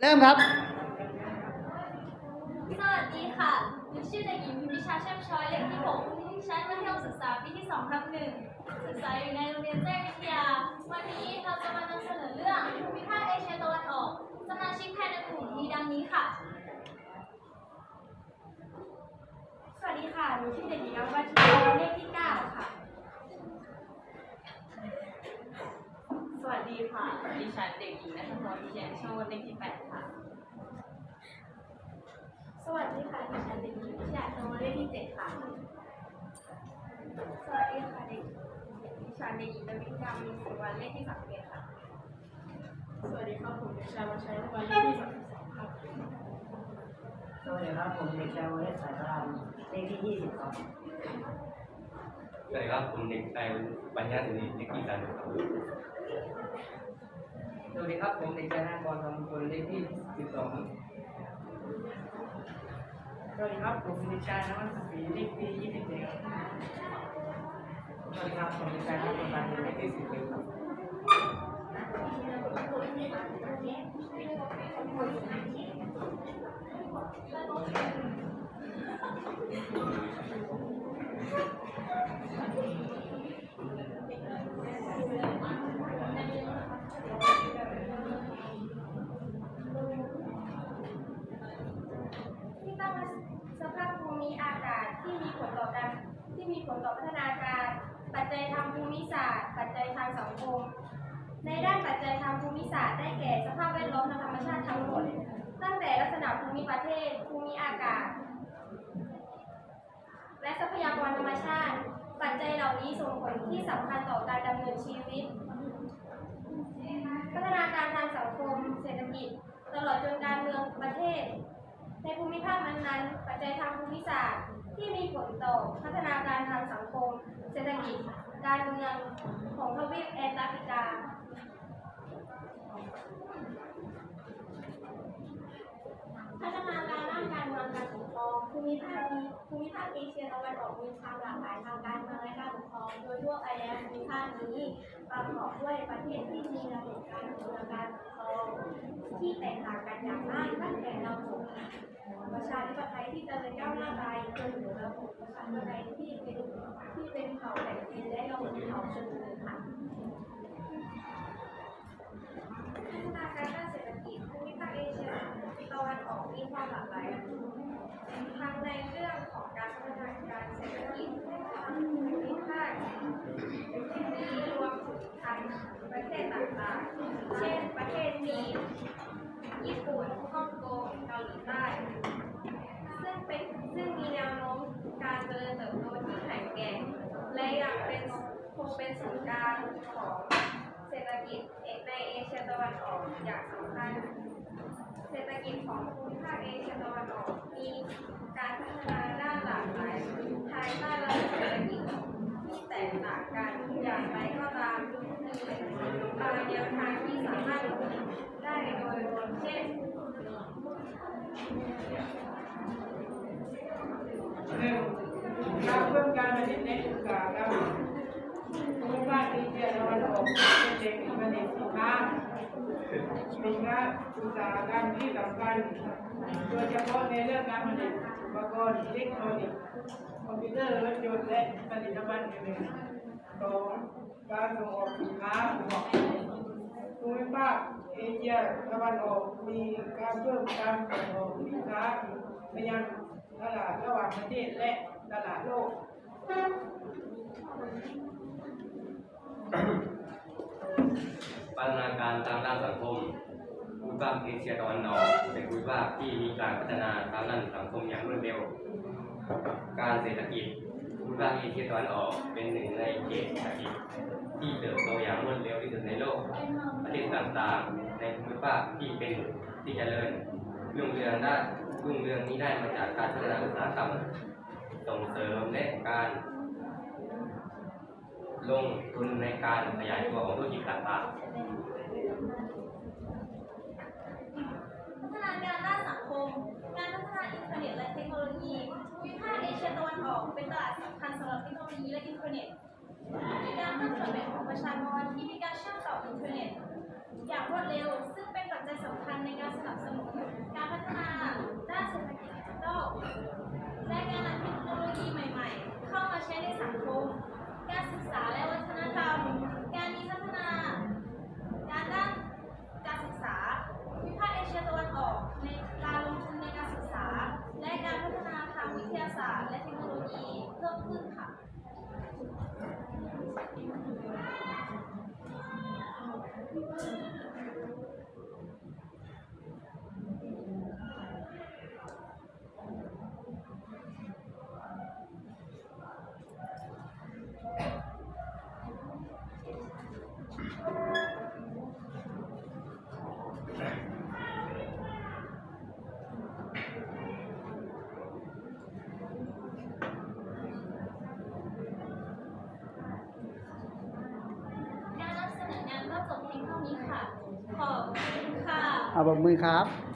เริ่มครับ สวัสดีค่ะหนูชื่อเด็กหญิงพิมพิชาแช่มช้อยเลขที่6ชั้นมัธยมศึกษาปีที่2ทับหนึ่งศึกษาอยู่ในโรงเรียนแจ้งวิทยา วันนี้เราจะมานำเสนอเรื่องภูมิภาคเอเชียตะวันออก สมาชิกภายในกลุ่มมีดังนี้ค่ะ สวัสดีค่ะหนูชื่อเด็กหญิงอัมวัชรเลขที่ 9 ค่ะ สวัสดีค่ะ ดิฉันเด็กหญิงนัทพรวิเชียนโชตเลขที่8ค่ะ สวัสดีค่ะดิฉันเด็กหญิงวิชาโนเลขที่7ค่ะ สวัสดีค่ะเด็กดิฉันเด็กหญิงดวิกามีสุวรรณเลขที่31ค่ะ สวัสดีครับผมเด็กชายวัชชัยวันเลขที่32ครับ สวัสดีครับผมเด็กชายวเลศสายพรามเลขที่20ครับ สวัสดีครับผมเด็กชายปัญญาสุนีเด็กที่สามครับสวัส ดีครับ ผมเด็กชายนากรทำคนเลขที่12สวัสดีครับ ผมเด็กชายนวัตศรีเลขที่27ครับเจ็ดสวัสดีครับผมเด็กชายนากรตันเลขที่10ครับที่ตั้งสภาพภูมิอากาศที่มีผลต่อการที่ มีผลต่อพัฒนาการ ปัจจัยทางภูมิศาสตร์ ปัจจัยทางสังคม ในด้านปัจจัยทางภูมิศาสตร์ได้แก่สภาพแวดล้อมทางธรรมชาติทั้งหมด ตั้งแต่ลักษณะภูมิประเทศ ภูมิอากาศ และทรัพยากรธรรมชาติ ปัจจัยเหล่านี้ส่งผลที่สำคัญต่อการดำเนินชีวิต พัฒนาการทางสังคม เศรษฐกิจ ตลอดจนการเมืองประเทศ ในภูมิภาคนั้นๆ ปัจจัยทางภูมิศาสตร์ ผลต่อพัฒนาการทางสังคม เศรษฐกิจ การเมืองของทวีปแอนตาร์กติกา พัฒนาการด้านการเมืองการปกครองภูมิภาคนี้ภูมิภาคเอเชียตะวันออกมีความหลากหลายทางการเมืองและการปกครอง โดยทั่วไปแล้วภูมิภาคนี้ประกอบด้วยประเทศที่มีระบบการ ที่แตกต่างกันอย่างมากตั้งแต่ระบบประชาธิปไตยที่เจริญก้าวหน้าไปจนถึงระบบประชาธิปไตยที่เป็นที่เป็นเผ่าแบ่งดินและระบบเผ่าชนเผ่าค่ะ พัฒนาการด้านเศรษฐกิจภูมิภาคเอเชียตะวันออกมีความหลากหลายทั้งในเรื่องของการพัฒนาการเศรษฐกิจภูมิภาคนี้รวมถึงทางประเทศต่างๆ เช่น ประเทศจีนญี่ปุ่นฮ่องกงเกาหลีใต้ ซึ่งเป็นซึ่งมีแนวโน้มการเจริญเติบโตที่แข็งแกร่ง และยังเป็นคงเป็นศูนย์กลางของเศรษฐ กิจในเอเชียตะวันออกอย่างสำคัญ เศรษฐกิจของภูมิภาคเอเชียตะวันออกมีการพัฒนาด้านหลากหลายภายใต้ระบบเศรษฐกิจที่แตกต่างกันอย่างไรก็ตามมีบางแนวทางที่สามารถได้โดยรวมเช่นหนึ่งการเพิ่มการผลิตในอุตสาหกร รมภูมิภาคเอเชียตะวันออกเป็นเด็กผลิตสินค้าสินค้าอุตสาหกรรมที่สำคัญโดยเฉพาะในเรื่องการผลิตอุปกรณ์อิเล็กทรอนิกส์คอมพิวเตอร์รถยนต์และผลิตภัณฑ์อื่นๆสองการส่งออกสินค้าภูมิภาคเอเชียตะวันออกมีการเพิ่มการส่งออกสินค้าไปยังตลาดระหว่างประเทศและตลาดโลก พัฒนาการ ทางด้านสังคมภูมิภาคเอเชียตะวันออกเป็นภูมิภาคที่มีการพัฒนาทางด้านสังคมอย่างรวดเร็ว การเศรษฐกิจภูมิภาคเอเชียตะวันออกเป็นหนึ่งในเขตเศรษฐกิจที่เติบโตอย่างรวดเร็วที่สุดในโลก ประเทศต่างๆ ในภูมิภาคที่เป็นที่เจริญรุ่งเรืองได้รุ่งเรืองนี้ได้มาจากการพัฒนาอุตสาหกรรมส่งเสริมและการลงทุนในการขยายตัวของธุรกิจต่างๆับอินเทอร์เน็ต อย่างรวดเร็ว ซึ่งเป็นปัจจัยสำคัญในการสนับสนุนการพัฒนาด้านเศรษฐกิจดิจิทัลและการนำเทคโนโลยีใหม่ๆ เข้ามาใช้ในสังคม การศึกษาและวัฒนธรรม การมีพัฒนา การด้านการศึกษาวิภาคเอเชียตะวันออกในการลงทุนในการศึกษา และการพัฒนาทางวิทยาศาสตร์ และเทคโนโลยีเพิ่มขึ้นค่ะ เอาบอกมือครับ